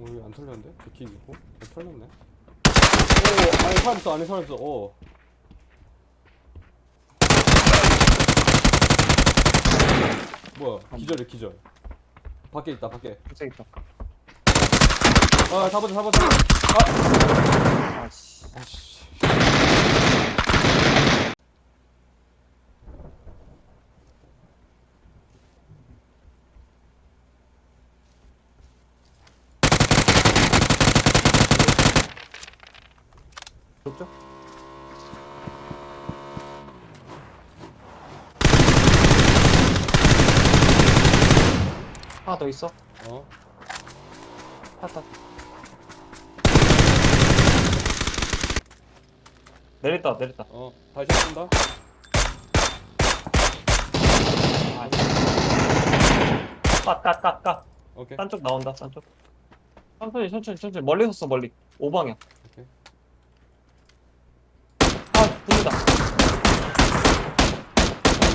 오 이거 안 털렸는데? 비키고? 안 털렸네. 오 안에 사람 있어 안에 사람 있어. 어. 뭐야? 기절해 기절. 밖에 있다 밖에. 진짜 있다. 아 잡아줘 잡아줘. 아 아씨. 아씨 좁죠? 하나 더 있어. 어 하나. 내렸다, 내렸다. 어 다시 한다 아, 까, 까, 까, 까. 오케이 딴쪽 나온다, 딴 쪽. 천천히, 천천히, 천천히. 멀리 섰어, 멀리. 오방향. 오케이 아, 붙는다.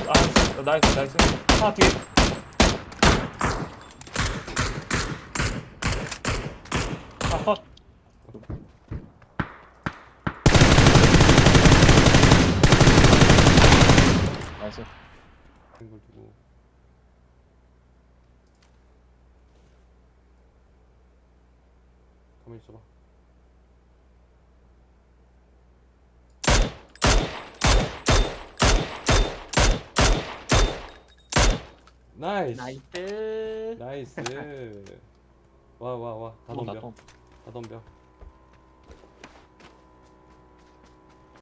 아, 나이스, 나이스. 하나 뒤에. 아, 컷. 나이스. 이걸 두고 가만히 있어봐 나이스. 나이스. 나이스. 와 와 와다 또 온다, 덤벼. 또. 다 덤벼